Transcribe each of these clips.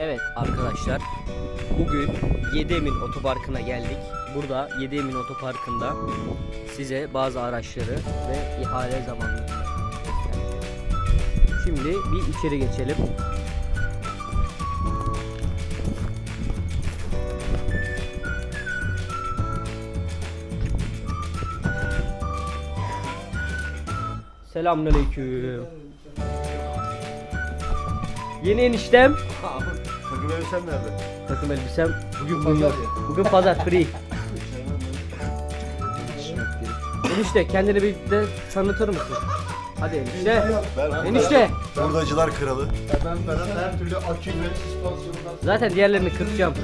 Evet arkadaşlar bugün Yedemin Otoparkı'na geldik. Burada Yedemin Otoparkı'nda size bazı araçları ve ihale göstereceğim. Şimdi bir içeri geçelim. Selamünaleyküm. Yeni eniştem. Takım elbisen nerede? Takım elbisem bugün yok. Bugün pazar free. Enişte kendini bir de tanıtır mısın? Hadi enişte. Ben Enişte. Hurdacılar kralı. Ben Ferhat her türlü akü ve süspansiyondan Zaten diğerlerini kırpacağım.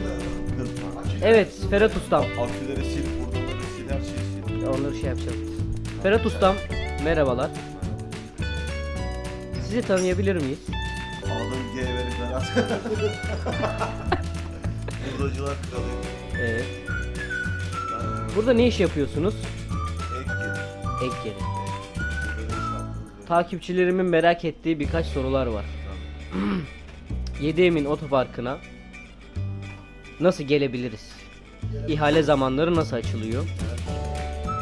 Evet Ferhat Ustam. Aküleri sil, hurdaları sil, her şeyi sil. Onları şey yapacağım. Ferhat Ustam merhabalar. Sizi tanıyabilir miyiz? Ağzını G Ferhat. Hurdacılar kralı. Evet. Burada ne iş yapıyorsunuz? ek gir. Ek yaptığımız Takipçilerimin merak ettiği birkaç sorular var. 7 Emin Otoparkı'na nasıl gelebiliriz? İhale zamanları nasıl açılıyor?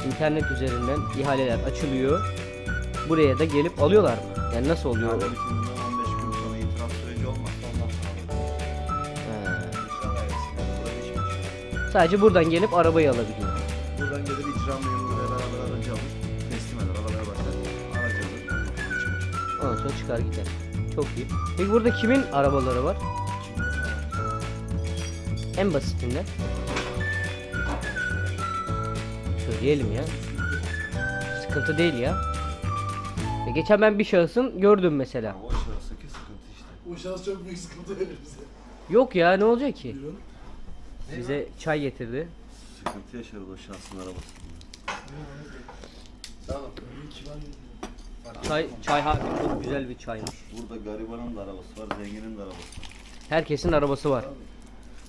İnternet üzerinden ihaleler açılıyor. Buraya da gelip alıyorlar mı? Yani nasıl oluyor? Kahve Sadece buradan gelip arabayı alabiliyor. Buradan gelir icra memuruyla beraber aracı alır. Teslim eder, arabaya bakar. Aracı alır. ondan sonra çıkar. Ondan sonra çıkar gider. Çok iyi. Peki burada kimin arabaları var? En basitinden. Söyleyelim ya. Sıkıntı değil ya. Ya geçen ben bir şahısın gördüm mesela. O sıkıntı işte. O şans çok büyük sıkıntı verir bize. Yok ya ne olacak ki? Buyurun. Bize çay getirdi. Sıkıntı yaşarız o şahsın arabası. Çay çay harbi çok güzel bir çaymış. Burada garibanın da arabası var, zenginin de arabası var. Herkesin arabası var.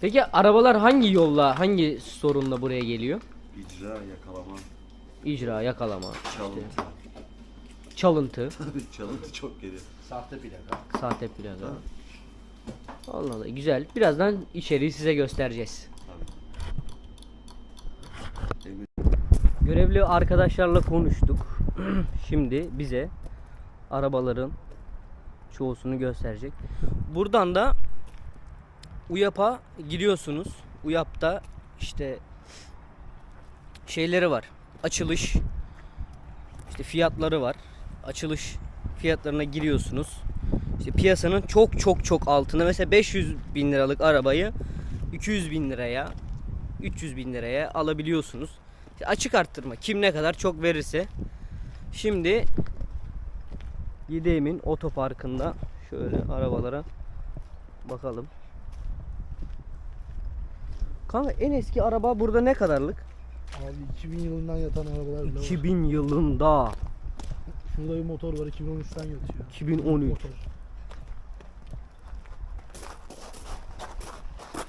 Peki arabalar hangi yolla, hangi sorunla buraya geliyor? İcra, yakalama, İcra, yakalama, çalıntı. çalıntı, Tabii çalıntı çok geliyor. Sahte plaka. sahte plaga. Allah Allah güzel. Birazdan içeriği size göstereceğiz. Tabii. Emin- Görevli arkadaşlarla konuştuk. Şimdi bize arabaların çoğusunu gösterecek. Buradan da UYAP'a giriyorsunuz. UYAP'ta işte şeyleri var. Açılış işte fiyatları var. Açılış fiyatlarına giriyorsunuz. İşte piyasanın çok çok çok altında mesela 500 bin liralık arabayı 200 bin liraya 300 bin liraya alabiliyorsunuz. Açık arttırma kim ne kadar çok verirse. Şimdi Gideğim'in otoparkında şöyle arabalara bakalım. Kanka en eski araba burada ne kadarlık? Abi 2000 yılından yatan arabalar bile var. 2000 yılında. Şurada bir motor var 2013'ten yatıyor. 2013. Motor.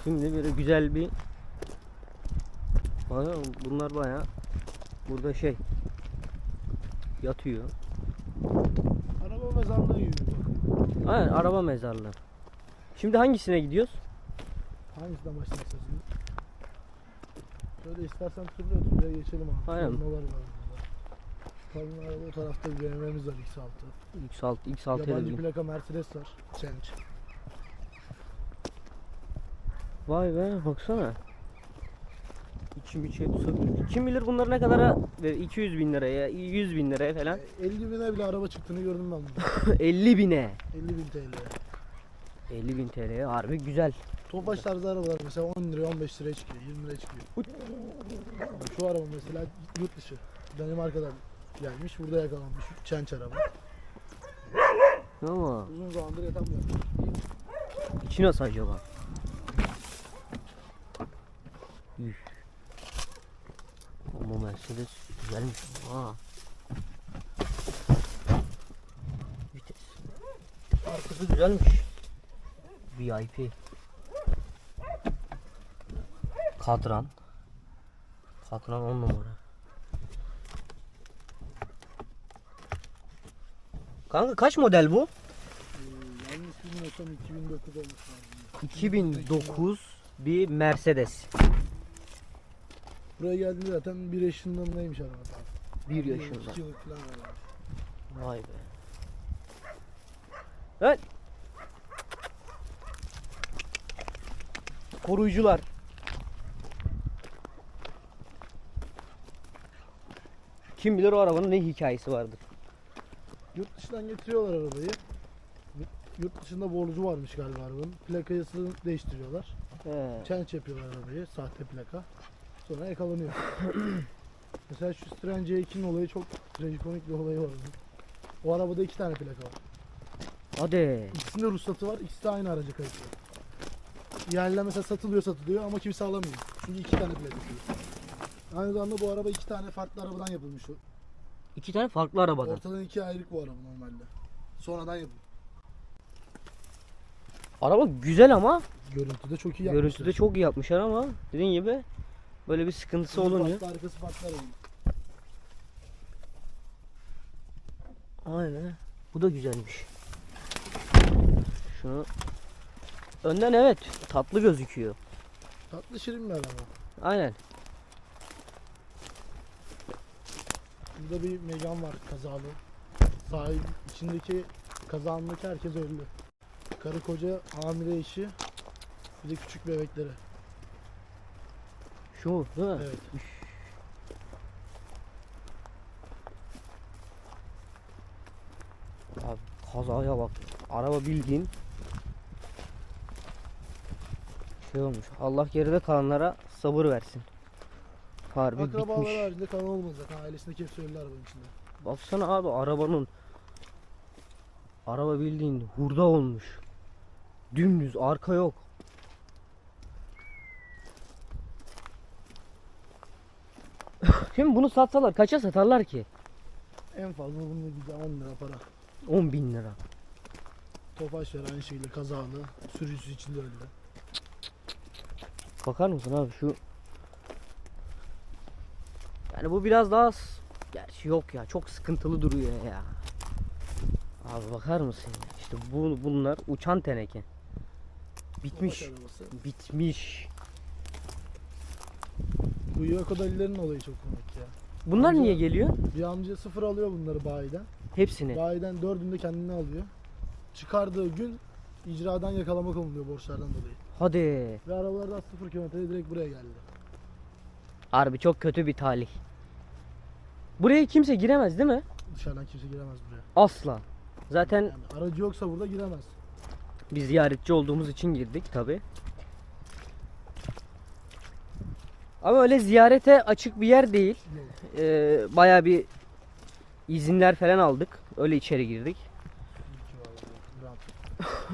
Şimdi böyle güzel bir Bana bunlar baya burada şey yatıyor. Araba mezarlığı gibi. Aynen araba mezarlığı. Şimdi hangisine gidiyoruz? Hangisinden başlamak istersin? Şöyle istersen turluya turluya geçelim abi. Aynen. Formalar var burada. Araba o tarafta bir BMW'miz var X6. X6 X6 Yabancı dedim. plaka Mercedes var. Change. Vay be baksana. İçi hep sökülmüş. Kim bilir bunları ne kadara verir? 200 bin liraya, 100 bin liraya falan. 50 bine bile araba çıktığını gördüm ben burada. 50 bine. 50 bin TL'ye. 50 bin TL'ye harbi güzel. Tofaş tarzı arabalar mesela 10 liraya 15 liraya çıkıyor 20 liraya çıkıyor. Şu araba mesela yurt dışı. Danimarka'dan gelmiş burada yakalanmış. Çenç araba. Ama Uzun zamandır yatamıyor. içi nasıl acaba? Ama Mercedes güzelmiş. Ha. Vites. Arkası güzelmiş. VIP. Kadran. Kadran 10 numara. Kanka kaç model bu? Ee, yanlış bilmiyorsam 2009 olmuş lazım. 2009 bir Mercedes. Buraya geldiğinde zaten bir yaşında mı neymiş araba. 1 yaşında. 2 yıllık falan var. Vay be. Evet. Koruyucular. Kim bilir o arabanın ne hikayesi vardır. Yurt dışından getiriyorlar arabayı. Yurt dışında borcu varmış galiba arabanın. Plakasını değiştiriyorlar. He. Change yapıyorlar arabayı. Sahte plaka. Sonra yakalanıyor. Mesela şu Citroen C2'nin olayı çok trajikomik bir olayı var. O arabada iki tane plaka var. Hadi. İkisinde ruhsatı var. ikisi de aynı araca kayıtlı. Yerler mesela satılıyor satılıyor ama kimse alamıyor. Çünkü iki tane plakası var. Aynı zamanda bu araba iki tane farklı arabadan yapılmış. İki tane farklı arabadan. Ortadan iki ayrılık bu araba normalde. Sonradan yapılmış. Araba güzel ama Görüntüde çok iyi yapmışlar. görüntüde çok iyi yapmışlar ama dediğin gibi böyle bir sıkıntısı Önü olunca. arkası farklı arabanın. Aynen. Bu da güzelmiş. Şunu önden evet tatlı gözüküyor. Tatlı şirin bir araba. Aynen. Burada bir Megan var kazalı. Sahip içindeki kazandaki herkes öldü. Karı koca hamile eşi bir de küçük bebekleri. Şu değil mi? Evet. Abi kazaya bak. Araba bildiğin şey olmuş. Allah geride kalanlara sabır versin. Harbi Akrabaları bitmiş. haricinde kalan olmadı zaten. Ailesindeki hepsi öldü arabanın içinde. Baksana abi arabanın araba bildiğin hurda olmuş. Dümdüz arka yok. Şimdi bunu satsalar kaça satarlar ki? En fazla bunun güzel 10 lira para. 10 bin lira. Tofaş ver aynı şekilde kazalı. Sürücüsü içinde öldü. Bakar mısın abi şu Yani bu biraz daha Gerçi yok ya çok sıkıntılı duruyor ya Abi bakar mısın ya? İşte bu, bunlar uçan teneke Bitmiş. Bitmiş Bu Yoko Dali'lerin olayı çok komik ya. Bunlar Amca- niye geliyor? Bir amca sıfır alıyor bunları bayiden. Hepsini Bayiden dördünde kendini alıyor. Çıkardığı gün icradan yakalamak oluyor borçlardan dolayı. Hadi Ve arabalardan sıfır kilometrede direkt buraya geldi. Harbi çok kötü bir talih Buraya kimse giremez değil mi? Dışarıdan kimse giremez buraya. Asla Zaten Yani aracı yoksa burada giremez. biz ziyaretçi olduğumuz için girdik tabi Ama öyle ziyarete açık bir yer değil. Ee, bayağı bir izinler falan aldık. Öyle içeri girdik.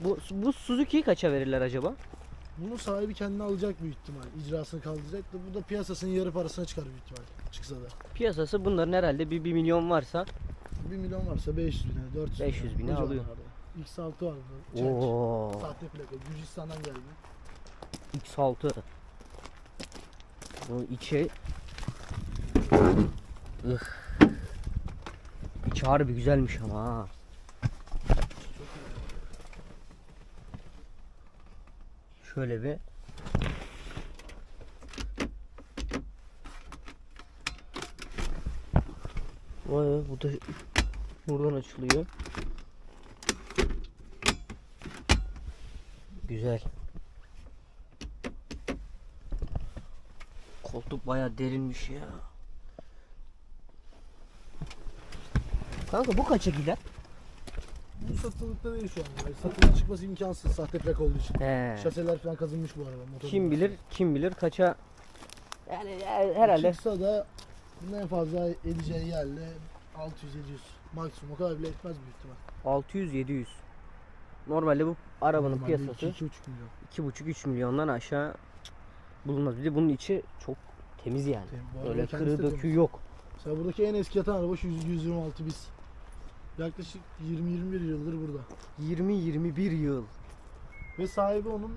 Bu, bu Suzuki'yi kaça verirler acaba? Bunu sahibi kendine alacak büyük ihtimal. İcrasını kaldıracak da bu da piyasasının yarı parasına çıkar büyük ihtimal. Çıksa da. Piyasası bunların herhalde bir 1 milyon varsa 1 milyon varsa 500 bine, 400 500 bine alıyor. civarlarda. X6 var burada. Oo. Sahte plaka. Gürcistan'dan geldi. X6. Bu içi Ih. İçi harbi güzelmiş ama ha. Şöyle bir Vay bu da buradan açılıyor. Güzel. Koltuk bayağı derinmiş ya. Kanka bu kaça gider? Bu satılıkta değil şu an. Yani satılığa çıkması imkansız sahte plaka olduğu için. He. Şaseler falan kazınmış bu araba. motor Kim bilir, kim bilir kaça yani e, herhalde Çıksa da en fazla edeceği yerle 600-700 maksimum o kadar bile etmez büyük ihtimal. 600 700. Normalde bu arabanın Normalde piyasası 2-2,5 milyon. 2,5-3 milyondan aşağı bulunmaz. Bir de bunun içi çok temiz yani. Tem- Öyle döküğü temiz. yok. Mesela buradaki en eski yatan araba şu 126 bis. Yaklaşık 20-21 yıldır burada. 20-21 yıl. Ve sahibi onun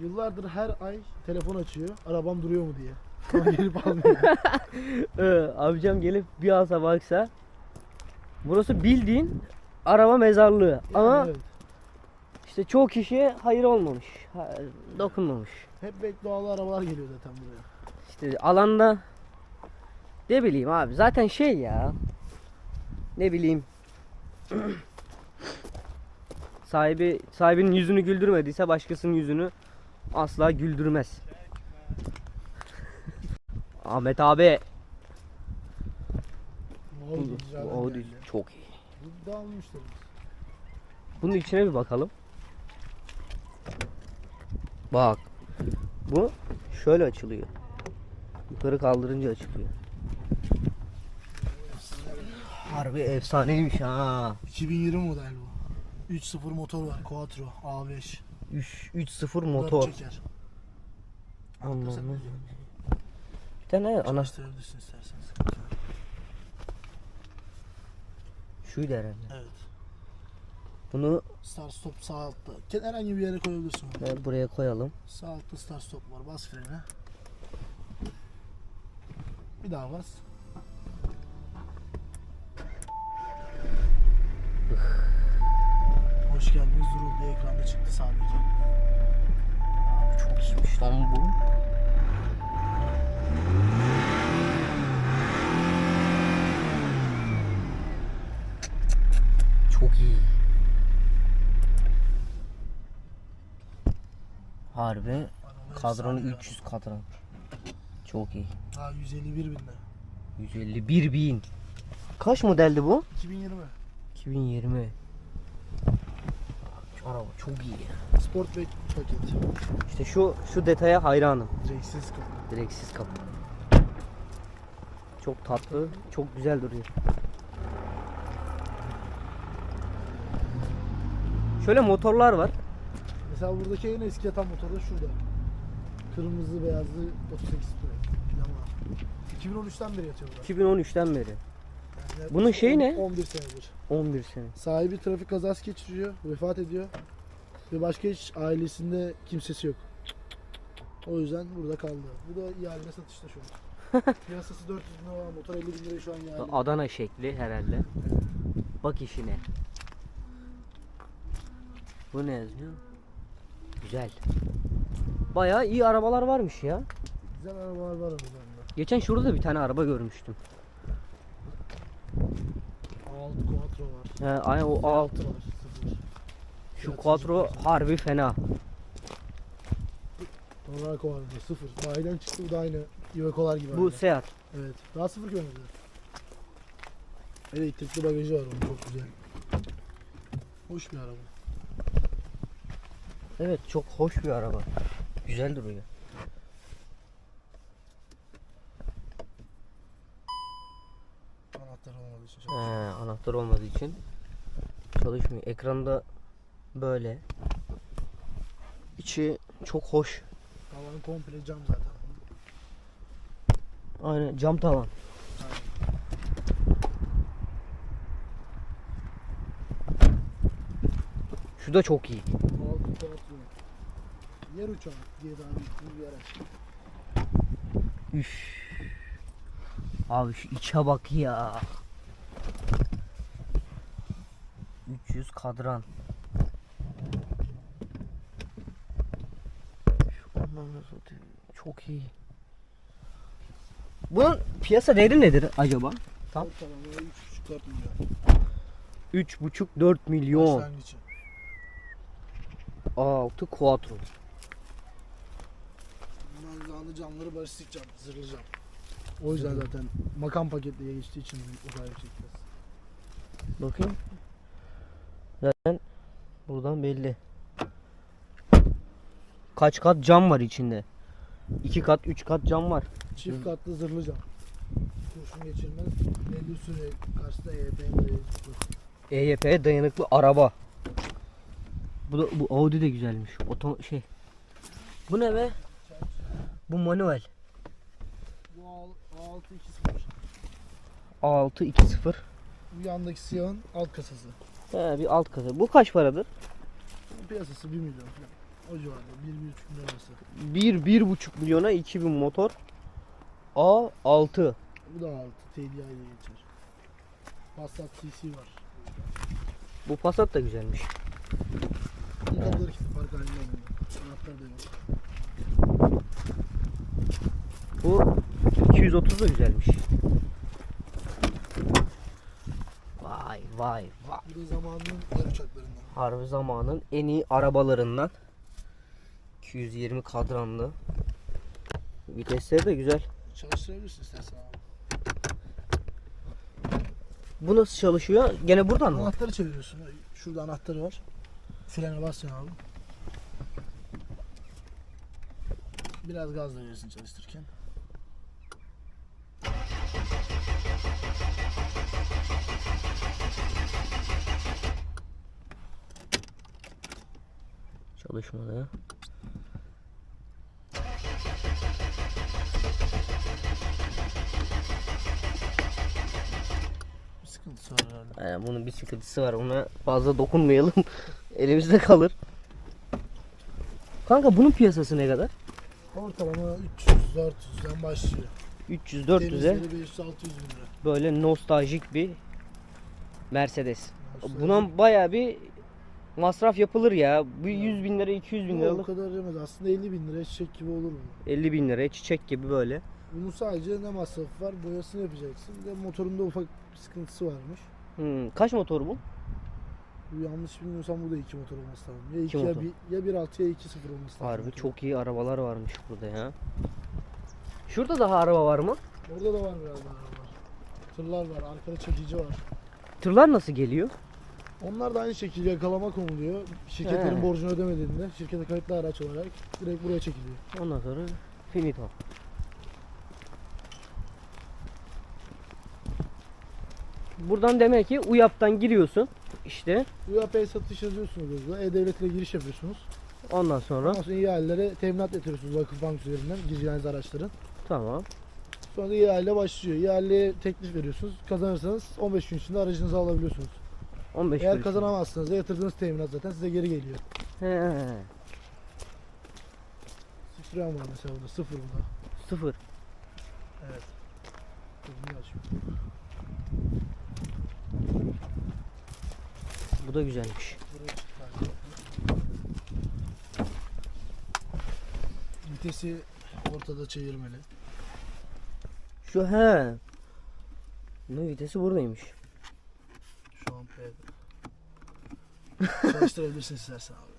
yıllardır her ay telefon açıyor. Arabam duruyor mu diye. Ama gelip almıyor. Ee, amcam gelip bir alsa baksa burası bildiğin araba mezarlığı. Ama evet. İşte çoğu kişiye hayır olmamış. Dokunmamış. Hep bek doğalı arabalar geliyor zaten buraya. İşte alanda ne bileyim abi zaten şey ya ne bileyim sahibi sahibinin yüzünü güldürmediyse başkasının yüzünü asla güldürmez. Ahmet abi bu Audi geldi. çok iyi. Bu. Bunun içine bir bakalım. Bak. Bu şöyle açılıyor. Yukarı kaldırınca açılıyor. Harbi efsaneymiş ha. 2020 model bu. 3.0 motor var. Quattro A5. 3 3.0 Dört motor. çeker. Anlamı. Bir tane ana Çalıştırabilirsin isterseniz. şuydu herhalde. Evet. Bunu Start stop sağ altta. Herhangi bir yere koyabilirsin onu. e, buraya koyalım. Sağ altta start stop var. Bas frene. Bir daha bas. Hoş geldiniz. Durul diye ekranda çıktı sadece. Abi çok iyiymiş lan bu. Çok iyi. Harbi efsane 300 kadran. Çok iyi. Daha 151 binde. 151 bin. Kaç modeldi bu? 2020. 2020. Şu araba çok iyi ya. Sportback paket. İşte şu şu detaya hayranım. Direksiz kapı. Direksiz kapı. Çok tatlı, çok güzel duruyor. Şöyle motorlar var. Mesela buradaki en eski yatan motor da şurada. Kırmızı beyazlı 38 plak. Yamaha. 2013'ten beri yatıyor burada. 2013'ten beri. Yani Bunun şeyi ne? 11 senedir. 11 sene. Sahibi trafik kazası geçiriyor, vefat ediyor. Ve başka hiç ailesinde kimsesi yok. O yüzden burada kaldı. Bu da ihale satışta şu an. Piyasası 400 bin lira, motor 50 bin lira şu an ihale. Adana şekli herhalde. Bak işine. Bu ne yazıyor? Güzel. Bayağı iyi arabalar varmış ya. Güzel arabalar var aralarında. Geçen şurada da bir tane araba görmüştüm. A6 Quattro var. He, ay o alt. A6 var. Sıfır. Şu Fiyatı Quattro sıfır. harbi fena. Tornado var burada sıfır. Bayiden çıktı bu da aynı Iveco'lar gibi. Bu aynı. Seat. Evet. Daha sıfır kilometre. Elektrikli bagajı var onun çok güzel. Hoş bir araba. Evet çok hoş bir araba. Güzel duruyor. Anahtar olmadığı için. He, çok- anahtar olmadığı için çalışmıyor. Ekranda böyle. İçi çok hoş. Tavan komple cam zaten. Aynen cam tavan. Şu da çok iyi. Quattro. Yer uçağı diye daha bir araç. Üf. Abi şu içe bak ya. 300 kadran. Çok iyi. Bunun piyasa değeri nedir acaba? Tam. Dört tavanı 3,5-4 milyon. 3,5-4 milyon. Başlangıcı. 6 Quattro. Bunlar zamanda camları barışık cam, zırhlı cam. O yüzden zaten makam paket diye geçtiği için o kadar biraz. Bakayım. Zaten buradan belli. Kaç kat cam var içinde? 2 kat, 3 kat cam var. Çift katlı zırhlı cam. Kurşun geçirmez. Belli süre karşısında EYP dayanıklı. EYP'ye dayanıklı araba. Bu da bu Audi de güzelmiş. Oto şey. Bu ne be? Bu manuel. Bu A- A620. 620. Bu yandaki siyahın alt kasası. He bir alt kasa. Bu kaç paradır? Piyasası 1 milyon falan. O civarda 1-1,5 milyon arası. 1 1,5 milyona 2000 motor. A6. Bu da 6 TDI diye geçer. Passat CC var. Bu Passat da güzelmiş. Kapıları kilitli park halinde. Anahtar da yok. Bu 230 da güzelmiş. Vay vay vay. Bu da zamanının uçaklarından. Harbi zamanın en iyi arabalarından. 220 kadranlı. Vitesleri de güzel. Çalıştırabilirsin istersen abi. Bu nasıl çalışıyor? Gene buradan mı? Anahtarı çeviriyorsun. Şurada anahtarı var. Frene basıyorsun abi. Biraz gaz da verirsin çalıştırırken. Çalışmadı. Bir sıkıntısı var herhalde. Yani bunun bir sıkıntısı var. Ona fazla dokunmayalım. Elimizde kalır. Kanka bunun piyasası ne kadar? Ortalama 300-400'den başlıyor. 300-400'e Temizleri 500-600 bin lira. böyle nostaljik bir Mercedes. Aslında Buna baya bir masraf yapılır ya. Bu 100 bin lira 200 bin Yok, o liralık kadar demez. Aslında 50 bin liraya çiçek gibi olur bu. 50 bin liraya çiçek gibi böyle. Bunun sadece ne masrafı var? Boyasını yapacaksın. Bir de motorunda ufak bir sıkıntısı varmış. Hmm, kaç motor bu? Bu yanlış bilmiyorsam bu da iki motor olması lazım. Ya İki 2 ya, motor. bir, ya 1.6 ya 2.0 olması lazım. Harbi çok iyi arabalar varmış burada ya. Şurada daha araba var mı? Orada da var biraz daha araba. Tırlar var, arkada çekici var. Tırlar nasıl geliyor? Onlar da aynı şekilde yakalama konuluyor. Şirketlerin He. borcunu ödemediğinde şirkete kayıtlı araç olarak direkt buraya çekiliyor. Ondan sonra finito. Buradan demek ki UYAP'tan giriyorsun. İşte UAP satış yazıyorsunuz burada. E-Devlet ile giriş yapıyorsunuz. ondan sonra Ondan sonra ihalelere teminat yatırıyorsunuz Vakıfbank üzerinden gireceğiniz araçların. tamam. Sonra da ihale başlıyor. İhaleye teklif veriyorsunuz. Kazanırsanız 15 gün içinde aracınızı alabiliyorsunuz. 15 Eğer kuruş. kazanamazsanız da yatırdığınız teminat zaten size geri geliyor. He, Citroen var mesela burada sıfır burada. sıfır. Evet. Bunu açayım. Bu da güzelmiş. Vitesi ortada çevirmeli. Şu he. Bunun vitesi buradaymış. Şu an P'de. Çalıştırabilirsin istersen abi.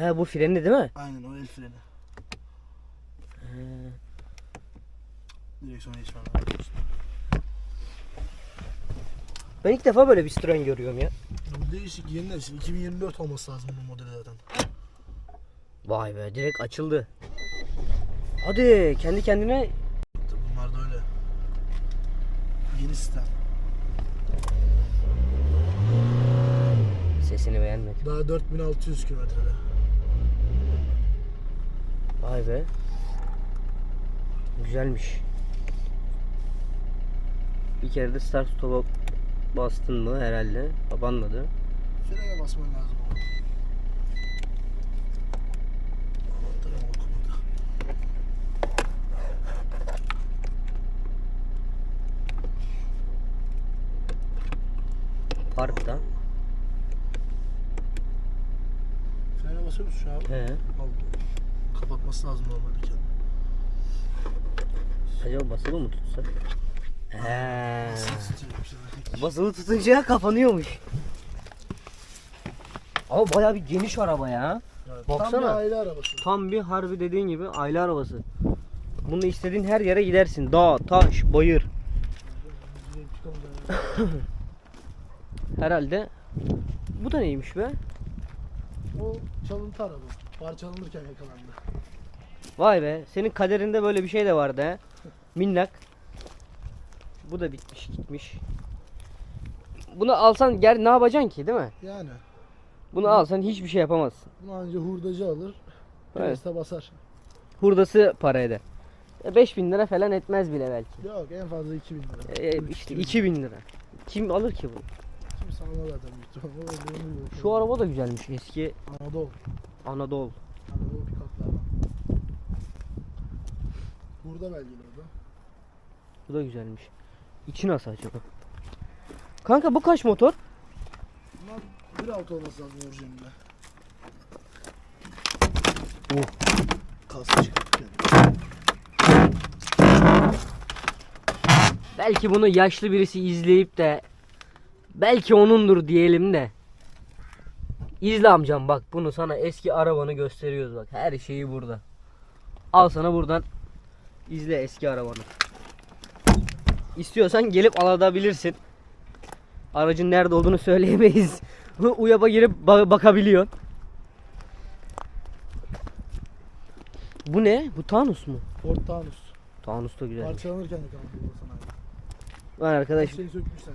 He bu freni değil mi? Aynen o el freni. He. Direksiyona geçmem lazım. Ben ilk defa böyle bir Citroen görüyorum ya. Bu değişik yeni nesil. 2024 olması lazım bu modeli zaten. Vay be direkt açıldı. Hadi kendi kendine Bunlar da öyle. Yeni sistem. sesini beğenmedim. Daha 4600 kilometrede. Vay be. Güzelmiş. Bir kere de start stop'a bastın mı herhalde? Kapanmadı. Frene basman lazım. Parkta. Frene basıyor musun şu an? He. Kapatması lazım normalde. Acaba basılı mı tutsa? He. Basılı tutunca kapanıyormuş. Ama bayağı bir geniş araba ya. Evet, Tam Baksana. bir aile arabası. Tam bir harbi dediğin gibi aile arabası. Bunu istediğin her yere gidersin. Dağ, taş, bayır. Herhalde. Bu da neymiş be? O çalıntı araba. Parçalanırken yakalandı. Vay be. Senin kaderinde böyle bir şey de vardı he. Minnak. Bu da bitmiş gitmiş. Bunu alsan gel ne yapacaksın ki değil mi? Yani Bunu alsan hiçbir şey yapamazsın. bunu anca hurdacı alır. Evet. Basar. Hurdası para eder. E, 5000 lira falan etmez bile belki. Yok en fazla 2000 lira. E, işte 2000 2000 lira. Kim alır ki bunu? Kimse almaz zaten büyük ihtimalle. Şu araba da güzelmiş eski Anadolu. Anadolu. Anadolu pikaplardan. Burada belgeli o da. Bu da güzelmiş. İçi nasıl acaba? Kanka bu kaç motor? Bunlar 1.6 olması lazım orijinalinde. Oh. Kası çıkarttık yani. Belki bunu yaşlı birisi izleyip de belki onundur diyelim de. İzle amcam bak bunu sana eski arabanı gösteriyoruz bak. Her şeyi burada. Al sana buradan izle eski arabanı. İstiyorsan gelip alabilirsin. Aracın nerede olduğunu söyleyemeyiz. Uyap'a girip ba- bakabiliyorsun. Bu ne? Bu Tanus mu? Ford Taunus. Tanus da güzel. Parçalanırken de kaldı Her arkadaş şeyi sökmüşler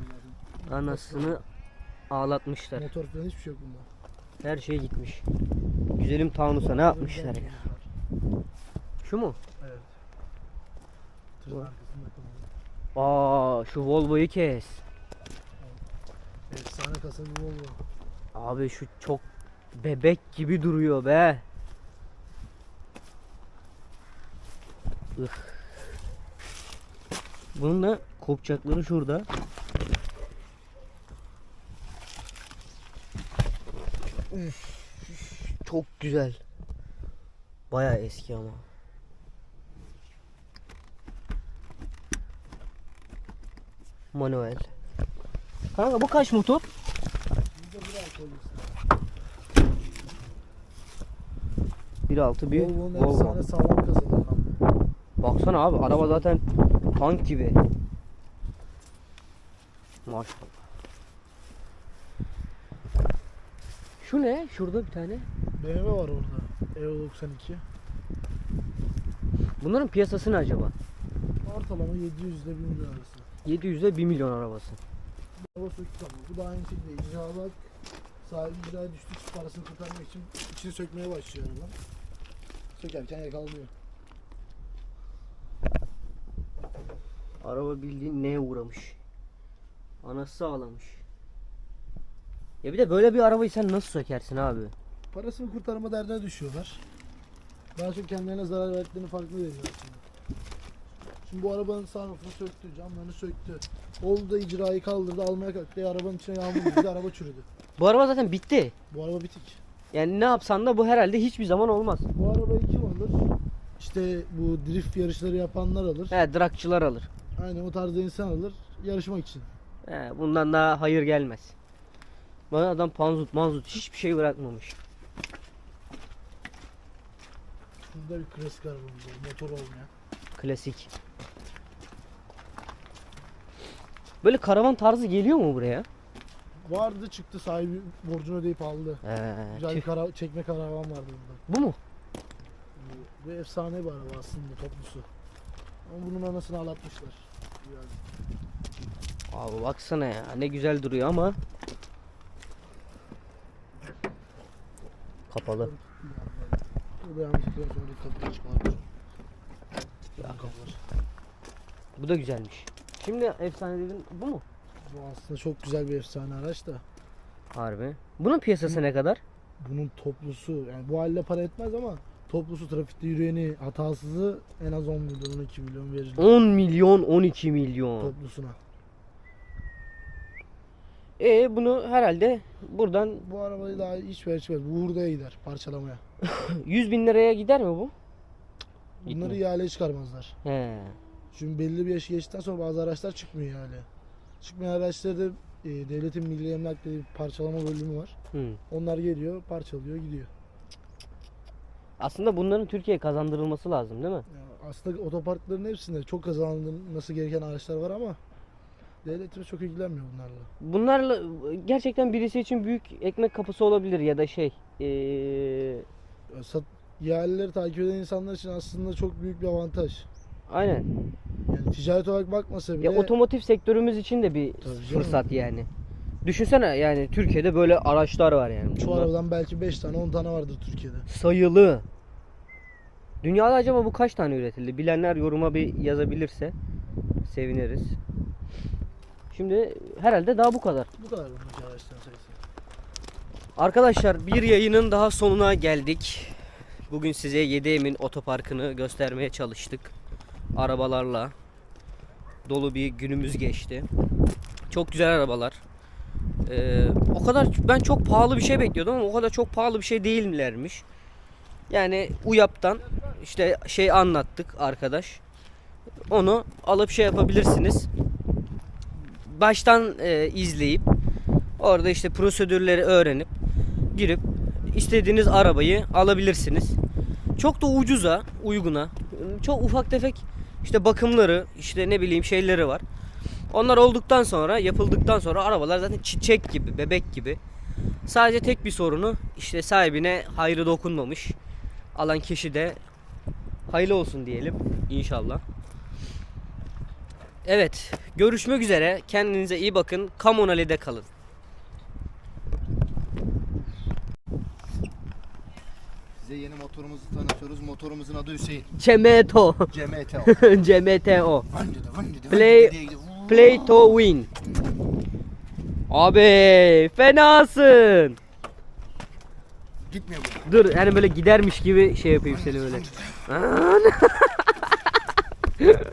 zaten. anasını ağlatmışlar. Motor falan hiçbir şey yok bunda. Her şey gitmiş. Güzelim Tanus'a ne yapmışlar ya? Şu mu? Evet. Tırın arkasında. Aa şu Volvo'yu kes. Efsane kasa bir Volvo. Abi şu çok bebek gibi duruyor be. Ih. Bunun da kopacakları şurada. Üf, Çok güzel. Baya eski ama. Manuel. Kanka bu kaç motor? Bir. 1.6 bir Volvo'nun Volvo. efsane sağlam kasalarından. Baksana abi araba zaten tank gibi. Maşallah. Şu ne? Şurada bir tane. BMW var orada. E92. Bunların piyasası ne acaba? Ortalama 700 ile 1000 lira arası. 700 ile 1 milyon arabası. Araba söktük ama bu da aynı şekilde icraat sahibi icraya düştük parasını kurtarmak için içini sökmeye başlıyor araba. Sökerken yakalıyor. Araba bildiğin neye uğramış? Anası ağlamış. Ya bir de böyle bir arabayı sen nasıl sökersin abi? Parasını kurtarma derdine düşüyorlar. Daha çok kendilerine zarar verdiklerini farkında değiller aslında. Şimdi bu arabanın sunroofunu söktü, camlarını söktü. Oldu da icrayı kaldırdı, almaya kalktı. E, arabanın içine yağmur girdi, araba çürüdü. Bu araba zaten bitti. Bu araba bitik. Yani ne yapsan da bu herhalde hiçbir zaman olmaz. Bu arabayı kim alır? İşte bu drift yarışları yapanlar alır. He drakçılar alır. Aynen o tarzda insan alır yarışmak için. He, bundan daha hayır gelmez. Bana adam panzut manzut hiçbir şey bırakmamış. Burada bir klasik arabamız var, motor olmayan. Klasik. Böyle karavan tarzı geliyor mu buraya? Vardı çıktı sahibi borcunu ödeyip aldı. He, Güzel bir kara, çekme karavan vardı burada. Bu mu? Bu, efsane bir araba aslında toplusu. Ama bunun anasını ağlatmışlar. Yani Abi baksana ya ne güzel duruyor ama kapalı. Bu da yanlış hatırlamıyorsam orada kapıya çıkmalar. Ya. Kapılar. Bu da güzelmiş. Şimdi efsane dedin bu mu? Bu aslında çok güzel bir efsane araç da. Harbi. Bunun piyasası ne kadar? Bunun toplusu yani bu halde para etmez ama toplusu trafikte yürüyeni hatasızı en az 10 milyon 12 milyon verir 10 milyon 12 milyon. toplusuna. E bunu herhalde buradan Bu arabayı daha hiç verçmez. Bu hurdaya gider parçalamaya. 100 bin liraya gider mi bu? Bunları Gitmez. ihaleye çıkarmazlar. He. Çünkü belli bir yaşı geçtikten sonra bazı araçlar çıkmıyor ihaleye. Çıkmayan araçlarda e, devletin milli emlak diye bir parçalama bölümü var. Hı. Onlar geliyor, parçalıyor, gidiyor. Aslında bunların Türkiye'ye kazandırılması lazım değil mi? Yani aslında otoparkların hepsinde çok kazanılması gereken araçlar var ama devletimiz çok ilgilenmiyor bunlarla. Bunlarla gerçekten birisi için büyük ekmek kapısı olabilir ya da şey. Ee, Yani Sat, ihaleleri takip eden insanlar için aslında çok büyük bir avantaj. Aynen. Yani ticaret olarak bakmasa bile Ya otomotiv sektörümüz için de bir Tabii canım. fırsat yani. Düşünsene yani Türkiye'de böyle araçlar var yani. şu Bunlar arabadan belki 5 tane 10 tane vardır Türkiye'de. sayılı. Dünyada acaba bu kaç tane üretildi? Bilenler yoruma bir yazabilirse seviniriz. Şimdi herhalde daha bu kadar. Bu kadar bunun araçların sayısı. Arkadaşlar bir yayının daha sonuna geldik. Bugün size 7 Emin otoparkını göstermeye çalıştık. Arabalarla dolu bir günümüz geçti. Çok güzel arabalar. Ee, o kadar ben çok pahalı bir şey bekliyordum ama o kadar çok pahalı bir şey değillermiş. Yani UYAP'tan işte şey anlattık arkadaş. Onu alıp şey yapabilirsiniz. Baştan e, izleyip orada işte prosedürleri öğrenip girip istediğiniz arabayı alabilirsiniz. Çok da ucuza, uyguna. Çok ufak tefek işte bakımları, işte ne bileyim şeyleri var. Onlar olduktan sonra, yapıldıktan sonra arabalar zaten çiçek gibi, bebek gibi. Sadece tek bir sorunu işte sahibine hayrı dokunmamış. Alan kişi de hayırlı olsun diyelim inşallah. Evet, görüşmek üzere. Kendinize iyi bakın. Kamonali'de kalın. Size yeni motorumuzu tanıtıyoruz. Motorumuzun adı Hüseyin. CMTO. CMT CMTO. Play, Play- Play to win. Abi fenasın. Gitmiyor bu. Dur yani böyle gidermiş gibi şey yapayım seni böyle.